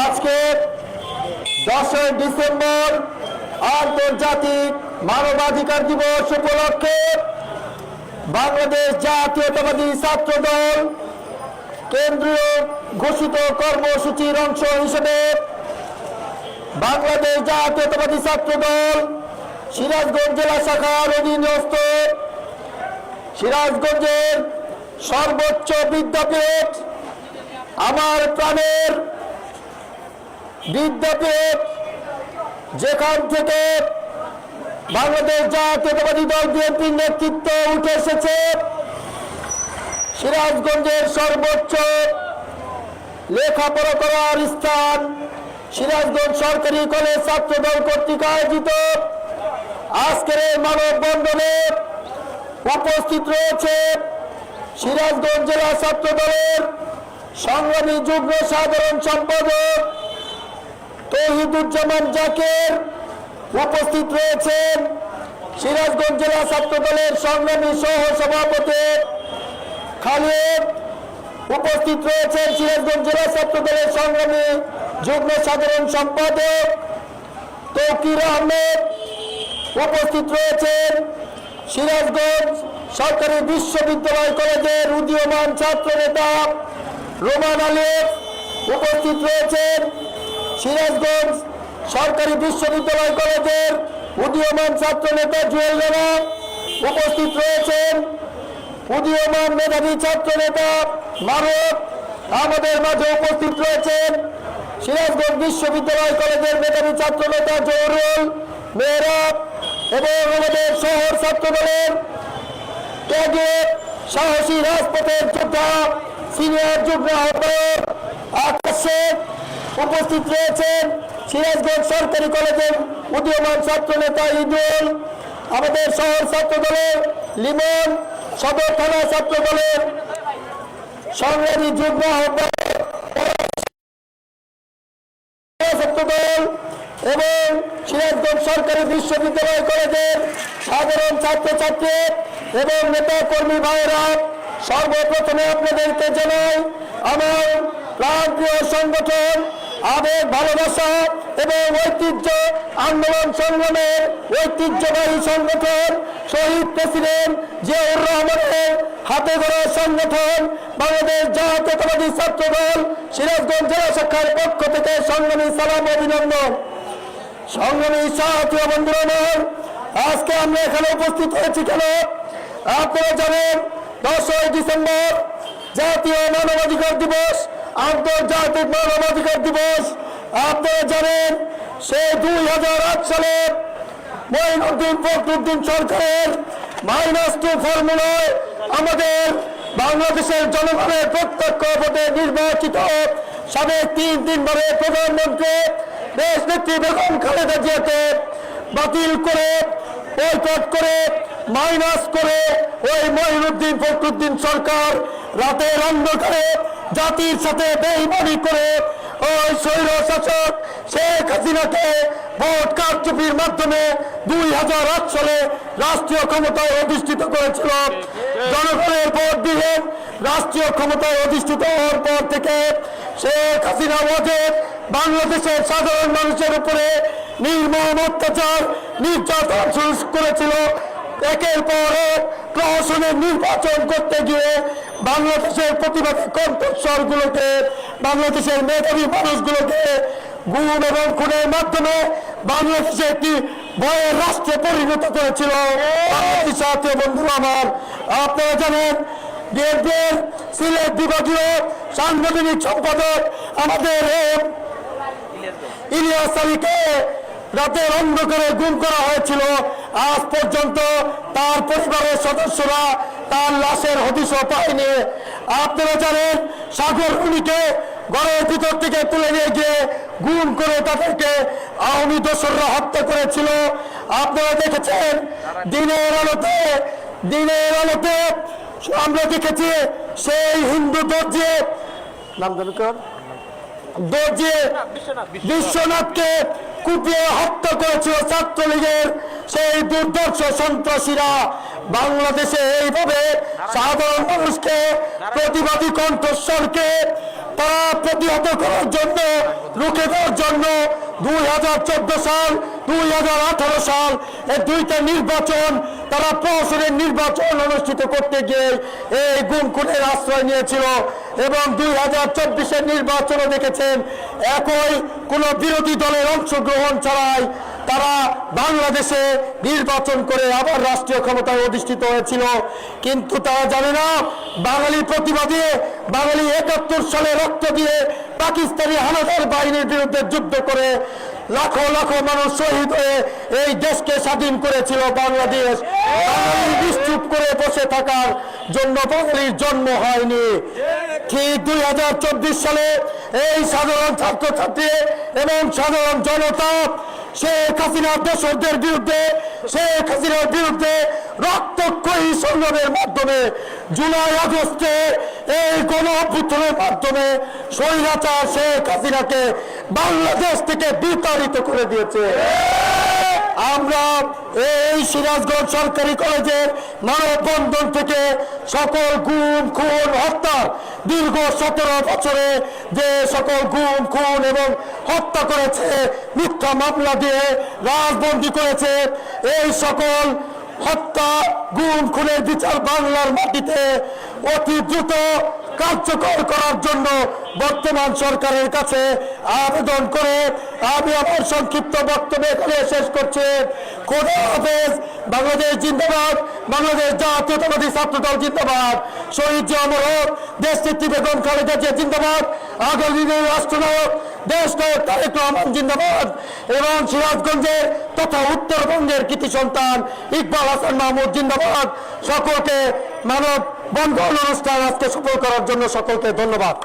আজকে দশই ডিসেম্বর আন্তর্জাতিক মানবাধিকার দিবস উপলক্ষে বাংলাদেশ জাতীয়তাবাদী ছাত্র দল কেন্দ্রীয় ঘোষিত কর্মসূচির অংশ হিসেবে বাংলাদেশ জাতীয়তাবাদী ছাত্র দল সিরাজগঞ্জ জেলা শাখার অধীনস্থ সিরাজগঞ্জের সর্বোচ্চ বিদ্যাপীঠ আমার প্রাণের বিদ্যাপীঠ, যেখান থেকে বাংলাদেশ জাতীয়তাবাদী দল বিএনপির নেতৃত্ব উঠে এসেছে, সিরাজগঞ্জের সর্বোচ্চ লেখাপড়া করার স্থান, সিরাজগঞ্জ সরকারি কলেজ ছাত্র দল কর্তৃক আয়োজিত। আজকের এই মানববন্ধনে উপস্থিত রয়েছে সিরাজগঞ্জ জেলা ছাত্র দলের সংগ্রামী যুগ্ম সাধারণ সম্পাদক তৌহিদুজ্জামান জাকের উপস্থিত রয়েছেন সিরাজগঞ্জ জেলা ছাত্র দলের সংগ্রামী সহ সভাপতি খালিদ। উপস্থিত রয়েছেন সিরাজগঞ্জ জেলা ছাত্র দলের সংগ্রামী যুগ্ম সাধারণ সম্পাদক তৌকির আহমেদ। উপস্থিত রয়েছেন সিরাজগঞ্জ সরকারি বিশ্ববিদ্যালয় কলেজের উদীয়মান ছাত্র নেতা রোমান আলিফ উপস্থিত রয়েছেন সিরাজগঞ্জ সরকারি বিশ্ববিদ্যালয় কলেজের উদীয়মান ছাত্র নেতা জুয়েল রানা উপস্থিত রয়েছেন। উদীয়মান মেধাবী ছাত্র নেতা মারুফ আমাদের মাঝে উপস্থিত রয়েছেন। সিরাজগঞ্জ বিশ্ববিদ্যালয় কলেজের মেধাবী ছাত্র নেতা জহরুল মেহরাব এবং আমাদের শহর ছাত্র দলের সাহসী রাজপথের যোদ্ধা, সিনিয়র যুগ্ম আহ্বায়ক আকাশ শেখ। উপস্থিত রয়েছেন সিরাজগঞ্জ সরকারি কলেজের উদীয়মান ছাত্র নেতা ঈদুল আমাদের শহর ছাত্র দলের লিমন, সদর থানা ছাত্র দলের সংগ্রামী যুগ্ম ছাত্র দল এবং সিরাজগঞ্জ সরকারি বিশ্ববিদ্যালয় কলেজের সাধারণ ছাত্রছাত্রী এবং নেতা কর্মী ভাইয়েরা, সর্বপ্রথমে আপনাদেরকে জানাই আমার প্রান্তীয় সংগঠন আবেগ ভালোবাসা এবং ঐতিহ্য আন্দোলন সংগ্রামের ঐতিহ্যবাহী সংগঠন শহীদ প্রেসিডেন্ট জিয়াউর রহমানের হাতে ধরা সংগঠন বাংলাদেশ জাতীয়তাবাদী ছাত্র দল সিরাজগঞ্জ জেলা শাখার পক্ষ থেকে সংগ্রামী সালাম অভিনন্দন। সংগ্রামী সাথী বন্ধুরা আমার, আজকে আমরা এখানে উপস্থিত হয়েছি কেন? আপনারা জানেন দশই ডিসেম্বর জাতীয় মানবাধিকার দিবস। আন্তর্জাতিক মানবাধিকার দিবস, আপনারা জানেন সে দুই হাজার আট সালে মঈনুদ্দিন ফখরুদ্দিন সরকারের মাইনাস টু ফর্মুলায় আমাদের বাংলাদেশের জনগণের প্রত্যক্ষ ভোটে নির্বাচিত সাবেক তিন তিনবারের প্রধানমন্ত্রী দেশ নেত্রী বেগম খালেদা জিয়াকে বাতিল করে বয়কট করে মাইনাস করে ওই মহিনুদ্দিন ফখরুদ্দিন সরকার রাতের অন্ধকারে জাতির সাথে বেইমানি করে ওই স্বৈর শাসক শেখ হাসিনাকে ভোট কারচুপির মাধ্যমে দুই হাজার আট সালে রাষ্ট্রীয় ক্ষমতায় অধিষ্ঠিত করেছিল। জনগণের ভোট দিয়ে রাষ্ট্রীয় ক্ষমতায় অধিষ্ঠিত হওয়ার পর থেকে শেখ হাসিনা ওয়াজেদ বাংলাদেশের সাধারণ মানুষের উপরে নির্মম অত্যাচার, নির্যাতন করেছিল। একের পর এক প্রহসনের নির্বাচন করতে গিয়ে বাংলাদেশের প্রতিবাদী কণ্ঠস্বরগুলোকে, বাংলাদেশের মেধাবী মানুষগুলোকে গুম এবং খুনের মাধ্যমে বাংলাদেশে একটি ভয়ের রাষ্ট্রে পরিণত করেছিল। সাথে বন্ধুরা আমার, আপনারা জানেন বিএনপির সিলেট বিভাগীয় সাংগঠনিক সম্পাদক আমাদের ইলিয়াস আলীকে রাতের অন্ধকারে গুম করা হয়েছিল। আজ পর্যন্ত তার পরিবারের সদস্যরা তার লাশের হদিশও পায়নি। আপনারা জানেন সাগর উনিকে ঘরের ভিতর থেকে তুলে নিয়ে গিয়ে গুম করে তাদেরকে আওয়ামী দোসররা হত্যা করেছিল। আপনারা দেখেছেন দিনের আলোতে দিনের আলোতে আমরা দেখেছি সেই হিন্দু দর্জি নাম কার? বিশ্বনাথকে কুপিয়ে হত্যা করেছিল ছাত্রলীগের সেই দুর্দর্শ সন্ত্রাসীরা বাংলাদেশে এইভাবে সাধারণ মানুষকে প্রতিবাদী কণ্ঠস্বরকে তারা প্রতিহত করার জন্য, রুখে দেওয়ার জন্য দুই হাজার চোদ্দ সাল, দুই হাজার আঠারো সাল এই দুইটা নির্বাচন, তারা প্রহসনের নির্বাচন অনুষ্ঠিত করতে গিয়ে এই গুমকুনের আশ্রয় নিয়েছিল এবং দুই হাজার চব্বিশের নির্বাচনও দেখেছেন, একই কোনো বিরোধী দলের অংশগ্রহণ ছাড়াই তারা বাংলাদেশে নির্বাচন করে আবার রাষ্ট্রীয় ক্ষমতায় অধিষ্ঠিত হয়েছিল। কিন্তু তারা জানে না, বাঙালি প্রতিবাদী বাঙালি একাত্তর সালে রক্ত দিয়ে পাকিস্তানি হানাদার বাহিনীর বিরুদ্ধে যুদ্ধ করে লাখো লাখো মানুষ শহীদ হয়ে এই দেশকে স্বাধীন করেছিল বাংলাদেশ। বাঙালি নিশ্চুপ করে বসে থাকার জন্য বাঙালির জন্ম হয়নি। ঠিক দুই হাজার চব্বিশ সালে এই সাধারণ ছাত্রছাত্রী এবং সাধারণ জনতা শেখ হাসিনার দোষরদের বিরুদ্ধে শেখ হাসিনার বিরুদ্ধে রক্তক্ষয়ী সংগ্রামের মাধ্যমে জুলাই আগস্টে এই গণ অভ্যুত্থানের মাধ্যমে স্বৈরাচার শেখ হাসিনাকে বাংলাদেশ থেকে বিতাড়িত করে দিয়েছে। আমরা এই সিরাজগঞ্জ সরকারি কলেজের মানববন্ধন থেকে সকল গুম, খুন, হত্যা দীর্ঘ সতেরো বছরে যে সকল গুম, খুন এবং হত্যা করেছে, মিথ্যা মামলা দিয়ে রাজবন্দি করেছে এই সকল হত্যা, গুম, খুনের বিচার বাংলার মাটিতে অতি দ্রুত কার্যকর করার জন্য বর্তমান সরকারের কাছে আবেদন করে আমি আমার সংক্ষিপ্ত বক্তব্য এখানে শেষ করছি। খোদা বাংলাদেশ জিন্দাবাদ। বাংলাদেশ জাতীয়তাবাদী ছাত্র দল জিন্দাবাদ। শহীদ হোক দেশ নেত্রী বেগম খালেদা জিয়া জিন্দাবাদ। আগামী দিনের রাষ্ট্রনায়ক দেশ নায়ক তারেক রহমান জিন্দাবাদ এবং সিরাজগঞ্জের তথা উত্তরবঙ্গের কৃতি সন্তান ইকবাল হাসান মাহমুদ জিন্দাবাদ। সকলকে মানব বন্ধন অনুষ্ঠান আজকে সফল করার জন্য সকলকে ধন্যবাদ।